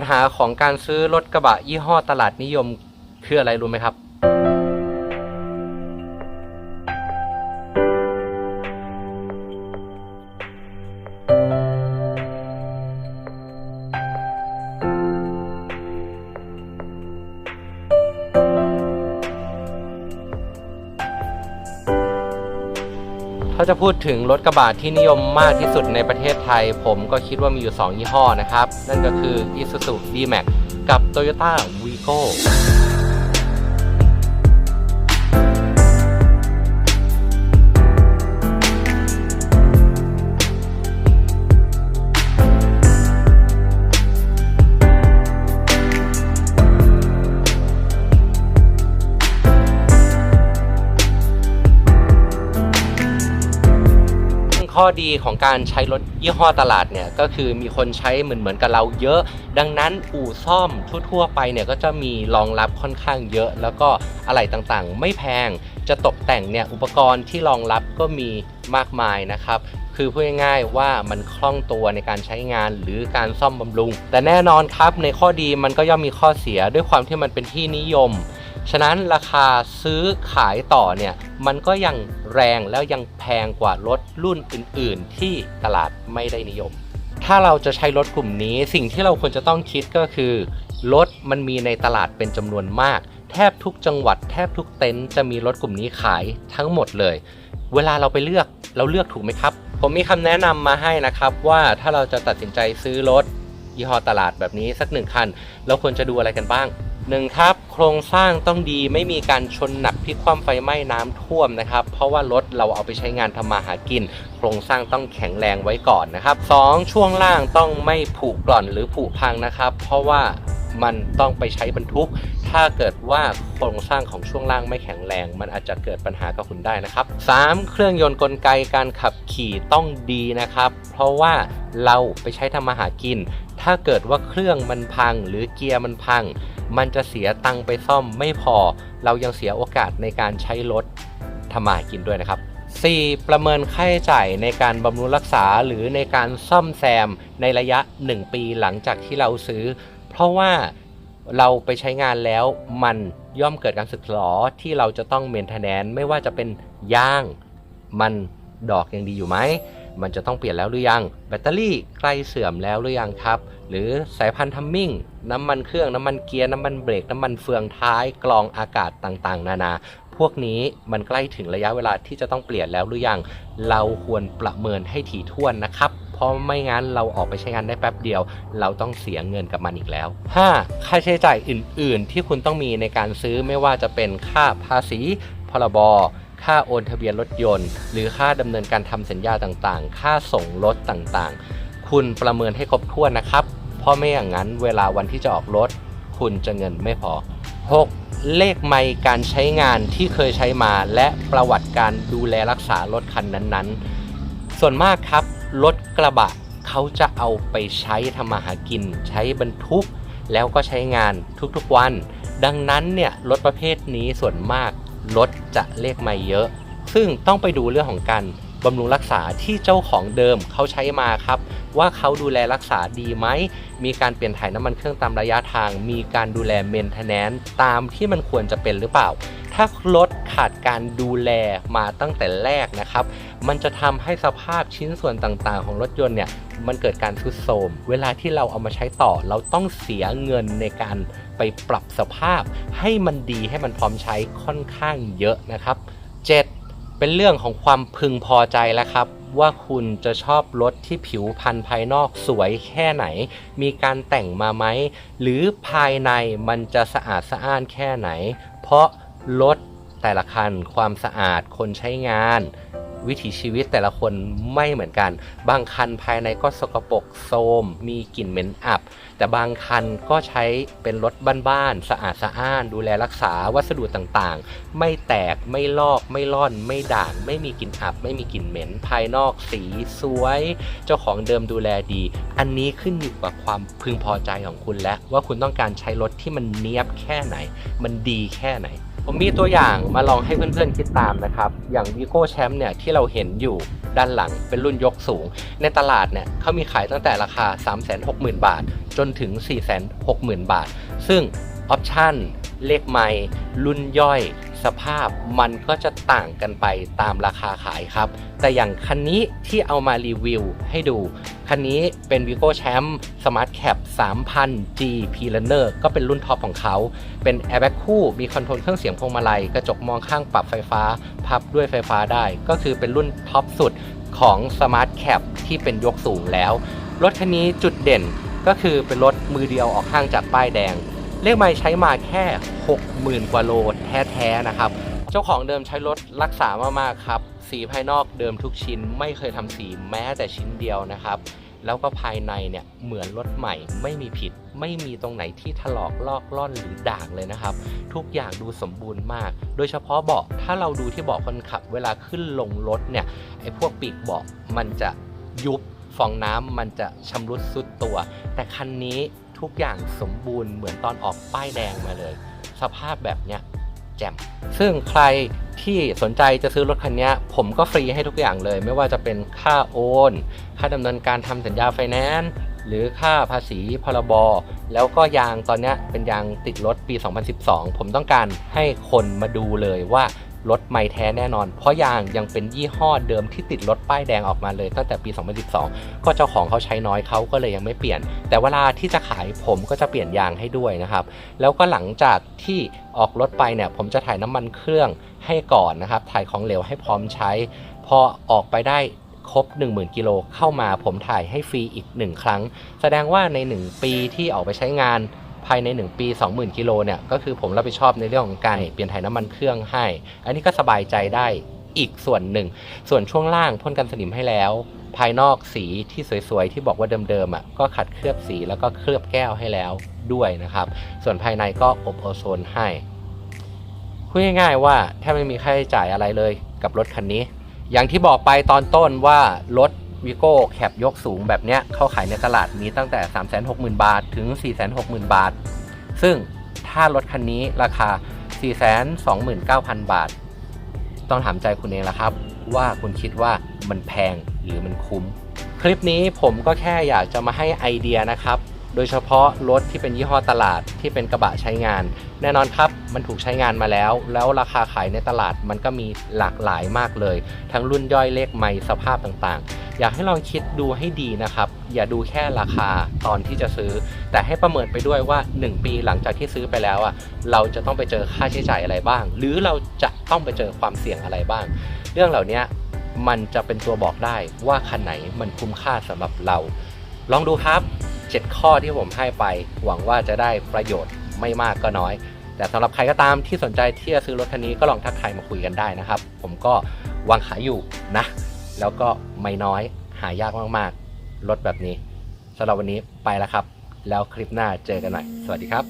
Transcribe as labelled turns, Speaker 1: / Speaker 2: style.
Speaker 1: ปัญหาของการซื้อรถกระบะยี่ห้อตลาดนิยมคืออะไรรู้ไหมครับ ถ้าจะพูดถึงรถกระบะที่นิยมมากที่สุดในประเทศไทย ผมก็คิดว่ามีอยู่ 2 ยี่ห้อนะครับ นั่นก็คือ Isuzu D-Max กับ Toyota Vigo ข้อดีของการใช้รถยี่ห้อตลาดเนี่ยก็คือมีคนใช้เหมือนเหมือนกับเราเยอะ ดังนั้นอู่ซ่อมทั่วๆไปเนี่ยก็จะมีรองรับค่อนข้างเยอะ แล้วก็อะไหล่ต่างๆ ไม่แพงจะตกแต่งเนี่ยอุปกรณ์ที่รองรับก็มีมากมายนะครับคือพูดง่ายๆว่ามันคล่องตัวในการใช้งานหรือการซ่อมบำรุง แต่แน่นอนครับในข้อดีมันก็ย่อมมีข้อเสียด้วยความที่มันเป็นที่นิยม ฉะนั้นราคาซื้อขายต่อเนี่ยมันก็ยังแรงแล้วยังแพงกว่ารถรุ่นอื่น ๆ ที่ตลาดไม่ได้นิยม ถ้าเราจะใช้รถกลุ่มนี้สิ่งที่เราควรจะต้องคิดก็คือรถมันมีในตลาดเป็นจำนวนมาก แทบทุกจังหวัดแทบทุกเต็นท์จะมีรถกลุ่มนี้ขายทั้งหมดเลย เวลาเราไปเลือกเราเลือกถูกไหมครับ ผมมีคำแนะนำมาให้นะครับว่าถ้าเราจะตัดสินใจซื้อรถยี่ห้อตลาดแบบนี้สักหนึ่งคัน เราควรจะดูอะไรกันบ้าง หนึ่งครับ โครงสร้างต้องดีไม่มีการชนหนักพิกคว่ำไฟไหม้น้ำท่วมนะครับ เพราะว่ารถเราเอาไปใช้งานทำมาหากิน โครงสร้างต้องแข็งแรงไว้ก่อนนะครับสองช่วงล่างต้องไม่ผุกร่อนหรือผุพังนะครับ เพราะว่ามันต้องไปใช้บรรทุก ถ้าเกิดว่าโครงสร้างของช่วงล่างไม่แข็งแรง มันอาจจะเกิดปัญหากับคุณได้นะครับ 3. เครื่องยนต์กลไกการขับขี่ต้องดีนะครับ เพราะว่าเราไปใช้ทำมาหากิน ถ้าเกิดว่าเครื่องมันพังหรือเกียร์มันพัง มันจะเสียตังค์ไปซ่อมไม่พอ เรายังเสียโอกาสในการใช้รถทำมากินด้วยนะครับ 4. ประเมินค่าใช้จ่ายในการบำรุงรักษาหรือในการซ่อมแซมในระยะ 1 ปีหลังจากที่เราซื้อ เพราะว่าเราไปใช้งานแล้วมันย่อมเกิดการสึกหรอที่เราจะต้องเมนเทนแนนไม่ว่าจะเป็นยาง มันดอกยังดีอยู่ไหม มันจะต้องเปลี่ยนแล้วหรือยัง แบตเตอรี่ใกล้เสื่อมแล้วหรือยังครับ หรือสายพันธุ์ทัมมิ่ง น้ำมันเครื่อง น้ำมันเกียร์ น้ำมันเบรก น้ำมันเฟืองท้ายกรองอากาศต่างๆ นานา พวกนี้มันใกล้ถึงระยะเวลาที่จะต้องเปลี่ยนแล้วหรือยัง เราควรประเมินให้ถี่ถ้วนนะครับ เพราะไม่งั้นเราออกไปใช้งานได้แป๊บเดียว เราต้องเสียเงินกับมันอีกแล้ว 5. ค่าใช้จ่ายอื่น ๆ ที่คุณต้องมีในการซื้อไม่ว่าจะเป็นค่าภาษี พรบค่าโอนทะเบียนรถยนต์ หรือค่าดำเนินการทำสัญญาต่างๆ ค่าส่งรถต่างๆ คุณประเมินให้ครบถ้วนนะครับ เพราะไม่อย่างนั้นเวลาวันที่จะออกรถ คุณจะเงินไม่พอ 6. เลขไมการใช้งานที่เคยใช้มาและประวัติการดูแลรักษารถคันนั้นๆ ส่วนมากครับ รถกระบะเขาจะเอาไปใช้ทำมาหากิน ใช้บรรทุก แล้วก็ใช้งานทุกๆวัน ดังนั้นเนี่ยรถประเภทนี้ส่วนมากรถจะเลขไม่เยอะ ซึ่งต้องไปดูเรื่องของการ บำรุงรักษาที่เจ้าของเดิมเขาใช้มาครับ ว่าเขาดูแลรักษาดีไหม มีการเปลี่ยนถ่ายน้ำมันเครื่องตามระยะทาง มีการดูแลเมนเทนแนนตามที่มันควรจะเป็นหรือเปล่า ถ้ารถขาดการดูแลมาตั้งแต่แรกนะครับ มันจะทำให้สภาพชิ้นส่วนต่างๆ ของรถยนต์เนี่ยมันเกิดการทรุดโทรม เวลาที่เราเอามาใช้ต่อ เราต้องเสียเงินในการไปปรับสภาพ ให้มันดีให้มันพร้อมใช้ค่อนข้างเยอะนะครับ 7. เป็นเรื่องของความพึงพอใจแล้วครับ ว่าคุณจะชอบรถที่ผิวพันธุ์ภายนอกสวยแค่ไหน มีการแต่งมาไหม หรือภายในมันจะสะอาดสะอ้านแค่ไหน เพราะรถแต่ละคันความสะอาดคนใช้งาน วิถีชีวิตแต่ละคนไม่เหมือนกัน บางคันภายในก็สกปรกโทมมีกลิ่นเหม็นอับ แต่บางคันก็ใช้เป็นรถบ้านๆสะอาดสะอ้าน ดูแลรักษาวัสดุต่างๆ ไม่แตกไม่ลอกไม่ล่อน ไม่ด่างไม่มีกลิ่นอับ ไม่มีกลิ่นเหม็น ภายนอกสีสวย เจ้าของเดิมดูแลดี อันนี้ขึ้นอยู่กับความพึงพอใจของคุณและว่าคุณต้องการใช้รถที่มันเนี้ยบแค่ไหน มันดีแค่ไหน ผมมีตัวอย่างมาลองให้เพื่อนๆคิดตามนะครับ อย่าง Vigo Champ เนี่ยที่เราเห็นอยู่ด้านหลังเป็นรุ่นยกสูง ในตลาดเนี่ยเขามีขายตั้งแต่ราคา 360,000 บาท จนถึง 460,000 บาท ซึ่งออปชั่นเลขไมล์รุ่นย่อย สภาพมันก็จะต่างกันไปตามราคาขายครับ แต่อย่างคันนี้ที่เอามารีวิวให้ดู คันนี้เป็น Vigo Champ Smart Cap 3000 G P Runner ก็เป็นรุ่นท็อปของเขา เป็น Airbag คู่มีคอนโทรลเครื่องเสียงพวงมาลัย กระจกมองข้างปรับไฟฟ้า พับด้วยไฟฟ้าได้ ก็คือเป็นรุ่นท็อปสุดของ Smart Cap ที่เป็นยกสูงแล้ว รถคันนี้จุดเด่นก็คือเป็นรถมือเดียวออกข้างจากป้ายแดง เลขไมล์ใช้มาแค่ 60,000 กว่าโลแท้ๆนะครับ เจ้าของเดิมใช้รถรักษามากๆครับ สีภายนอกเดิมทุกชิ้นไม่เคยทำสีแม้แต่ชิ้นเดียวนะครับ แล้วก็ภายในเนี่ยเหมือนรถใหม่ไม่มีผิด ไม่มีตรงไหนที่ถลอกลอกล่อนหรือด่างเลยนะครับ ทุกอย่างดูสมบูรณ์มาก โดยเฉพาะเบาะถ้าเราดูที่เบาะคนขับ เวลาขึ้นลงรถเนี่ยไอ้พวกปีกเบาะมันจะยุบฟองน้ำมันจะชำรุดสุดตัว แต่คันนี้ ทุกอย่างสมบูรณ์เหมือนตอนออกป้ายแดงมาเลย สภาพแบบเนี้ยแจ่มซึ่งใครที่สนใจจะซื้อรถคันนี้ผมก็ฟรีให้ทุกอย่างเลย ไม่ว่าจะเป็นค่าโอน ค่าดำเนินการทำสัญญาไฟแนนซ์หรือค่าภาษีพรบแล้วก็ยางตอนเนี้ยเป็นยางติดรถปี 2012 ผมต้องการให้คนมาดูเลยว่า รถไม่แท้แน่นอน เพราะยางยังเป็นยี่ห้อเดิมที่ติดรถป้ายแดงออกมาเลยตั้งแต่ปี 2012 ก็เจ้าของเขาใช้น้อยเขาก็เลยยังไม่เปลี่ยน แต่เวลาที่จะขายผมก็จะเปลี่ยนยางให้ด้วยนะครับ แล้วก็หลังจากที่ออกรถไปเนี่ยผมจะถ่ายน้ำมันเครื่องให้ก่อนนะครับ ถ่ายของเหลวให้พร้อมใช้ พอออกไปได้ครบ 10,000 กิโลเข้ามาผมถ่ายให้ฟรีอีก 1 ครั้ง แสดงว่าใน 1 ปีที่ออกไปใช้งาน ภายใน 1 ปี 20,000กิโลเนี่ยก็คือผมรับผิดชอบในเรื่องของการเปลี่ยนถ่ายน้ำมันเครื่องให้ อันนี้ก็สบายใจได้อีกส่วนหนึ่ง ส่วนช่วงล่างพ่นกันสนิมให้แล้ว ภายนอกสีที่สวยๆ ที่บอกว่าเดิมๆอะก็ขัดเคลือบสีแล้วก็เคลือบแก้วให้แล้วด้วยนะครับ ส่วนภายในก็อบโอโซนให้พูดง่ายๆว่าแทบไม่มีค่าใช้จ่ายอะไรเลยกับรถคันนี้ อย่างที่บอกไปตอนต้นว่ารถ วิโก้แคปยกสูงแบบเนี้ยเข้าขายในตลาดมีตั้งแต่ 360,000 บาท ถึง 460,000 บาท ซึ่งถ้ารถคันนี้ราคา 429,000 บาท ต้องถามใจคุณเองละครับ ว่าคุณคิดว่ามันแพงหรือมันคุ้ม คลิปนี้ผมก็แค่อยากจะมาให้ไอเดียนะครับ โดยเฉพาะรถที่เป็นยี่ห้อตลาดที่เป็นกระบะใช้งาน แน่นอนครับมันถูกใช้งานมาแล้ว แล้วราคาขายในตลาดมันก็มีหลากหลายมากเลย ทั้งรุ่นย่อยเลขไม่สภาพต่างๆ อยากให้ลองคิดดูให้ดีนะครับ อย่าดูแค่ราคาตอนที่จะซื้อ แต่ให้ประเมินไปด้วยว่า 1 ปีหลังจากที่ซื้อไปแล้วอะเราจะต้องไปเจอค่าใช้จ่ายอะไรบ้าง หรือเราจะต้องไปเจอความเสี่ยงอะไรบ้าง เรื่องเหล่านี้มันจะเป็นตัวบอกได้ว่าคันไหนมันคุ้มค่าสำหรับเรา ลองดูครับ 7 ข้อที่ผมให้ไป หวังว่าจะได้ประโยชน์ไม่มากก็น้อย แต่สำหรับใครก็ตามที่สนใจที่จะซื้อรถคันนี้ก็ลองทักทายมาคุยกันได้นะครับ ผมก็วางขายอยู่นะ แล้วก็ไม่น้อยหายากมากๆรถแบบนี้สำหรับวันนี้ไปแล้วครับ แล้วคลิปหน้าเจอกันหน่อยสวัสดีครับ